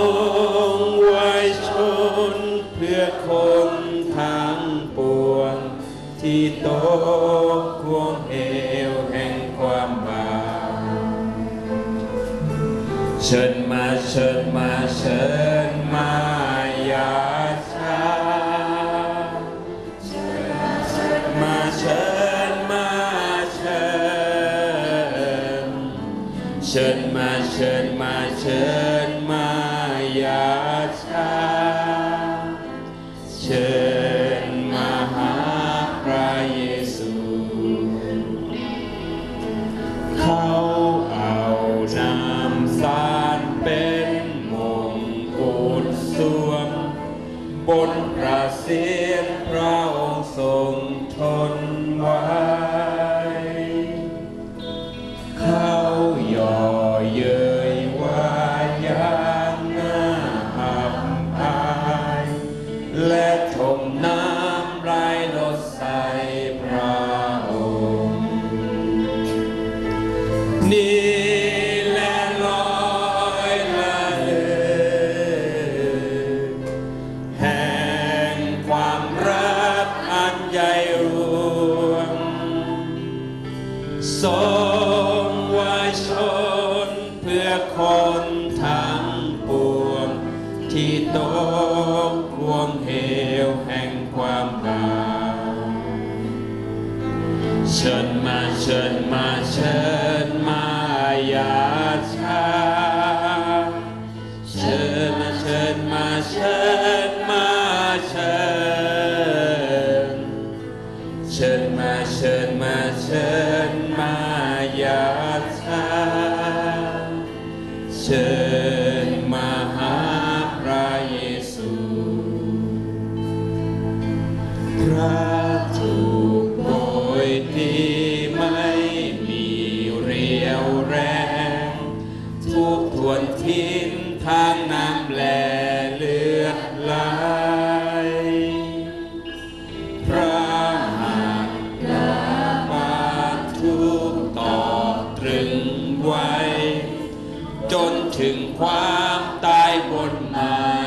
องไว้ชนเพื่อคนทางปวง ที่ตกพวงเหวแห่งความบาปเชิญมาเชิญมาเชิญมายา เชิญมาเชิญมาเชิญมาอย่าช้าเชิญมาหาพระเยซูเขา วแห่งความบาปเชิญมาเชิญมาเชิญมาอย่าช้าเชิญมาเชิญมาเชิญ วนทิ้นทางน้ำแหลเลือดไหลพระหัตถ์บาททุกต่อตรึงไว้ จนถึงความตายบนม้กา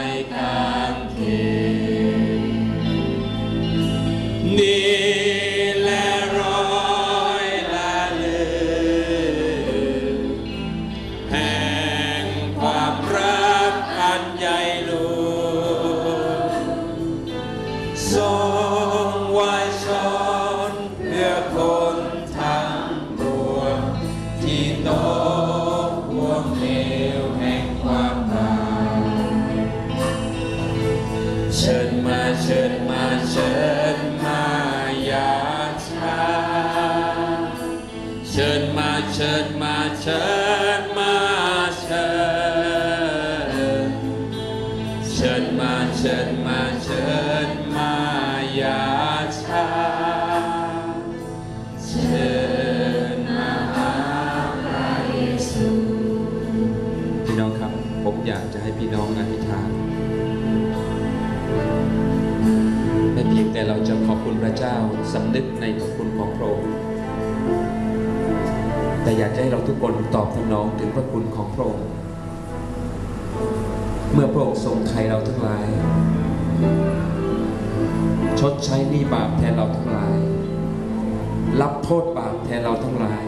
เชิญมาเชิญมาเชิญเชิญมาเชิญมาเชิญมาอย่าช้าเชิญมาหาพระเยซูพี่น้องครับผมอยากจะให้พี่น้องอธิษฐานไม่เพียงแต่เราจะขอบคุณพระเจ้าสำนึกในพระคุณของพระองค์ แต่อยากจะให้เราทุกคนตอบสนองถึงพระคุณของพระองค์ เมื่อพระองค์ทรงไถ่เราทั้งหลาย ชดใช้หนี้บาปแทนเราทั้งหลาย รับโทษบาปแทนเราทั้งหลาย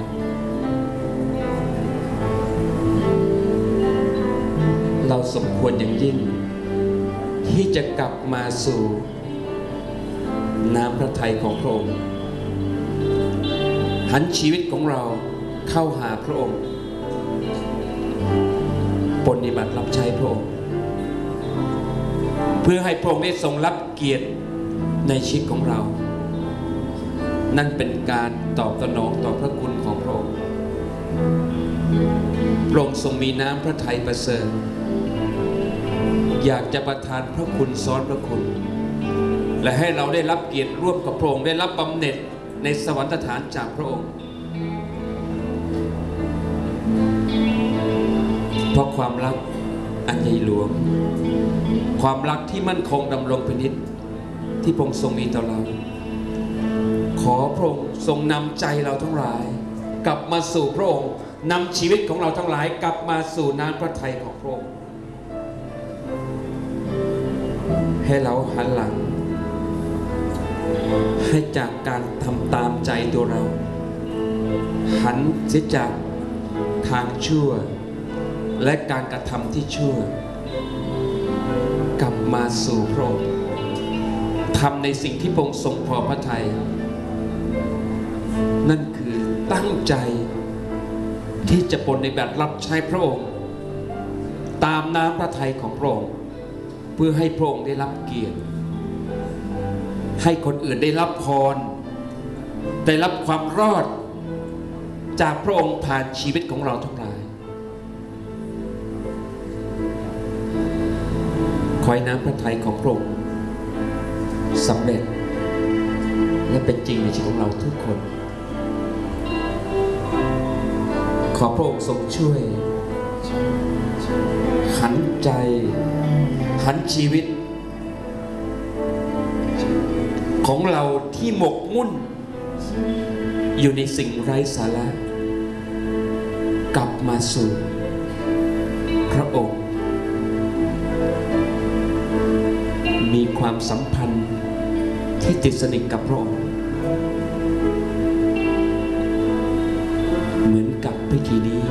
เราสมควรอย่างยิ่ง ที่จะกลับมาสู่ น้ำพระทัยของพระองค์หันชีวิตของเรา เข้าหาพระองค์ปฏิบัติรับใช้พระองค์ เพื่อให้พระองค์ได้ทรงรับเกียรติในชีวิตของเรา นั่นเป็นการตอบสนองต่อพระคุณของพระองค์พระองค์ทรงมีน้ำพระทัยประเสริฐอยากจะประทานพระคุณซ้อนพระคุณ และให้เราได้รับเกียรติร่วมกับพระองค์ได้รับบำเหน็จในสวรรคฐานจากพระองค์ อันใหญ่หลวง ความรักที่มั่นคงดำรงพินิษที่พระองค์ทรงมีต่อเรา ขอพระองค์ทรงนำใจเราทั้งหลาย กลับมาสู่พระองค์นำชีวิตของเราทั้งหลาย กลับมาสู่น้ำพระทัยของพระองค์ให้เราหันหลัง ให้จากการทำตามใจตัวเรา หันเสียจากทางชั่ว และการกระทำที่ชั่ว กลับมาสู่พระองค์ทำในสิ่งที่พระองค์ทรงพอพระทัยนั่นคือตั้งใจที่จะปฏิบัติรับใช้พระองค์ ตามน้ำพระทัยของพระองค์ เพื่อให้พระองค์ได้รับเกียรติ ให้คนอื่นได้รับพร ได้รับความรอด จากพระองค์ผ่านชีวิตของเราทั้งหลา ขอให้น้ำพระทัยของพระองค์สำเร็จ และเป็นจริงในชีวิตของเราทุกคน ขอพระองค์ทรงช่วยหันใจหันชีวิต ของเราที่หมกมุ่น อยู่ในสิ่งไร้สาระ กลับมาสู่ ความสัมพันธ์ที่ติดสนิทกับพระองค์เหมือนกับพิธีนี้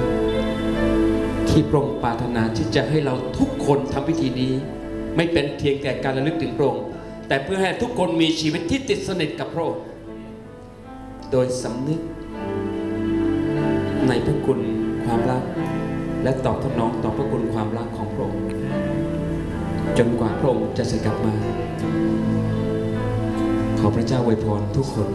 ที่พระองค์ปรารถนาที่จะให้เราทุกคนทำพิธีนี้ ไม่เป็นเพียงแต่การระลึกถึงพระองค์แต่เพื่อให้ทุกคนมีชีวิตที่ติดสนิทกับพระองค์โดยสำนึก ในพระคุณความรัก และตอบสนองต่อพระคุณความรักของพระองค์ จนกว่าพระองค์จะเสด็จกลับมา ขอพระเจ้าอวยพรทุกคน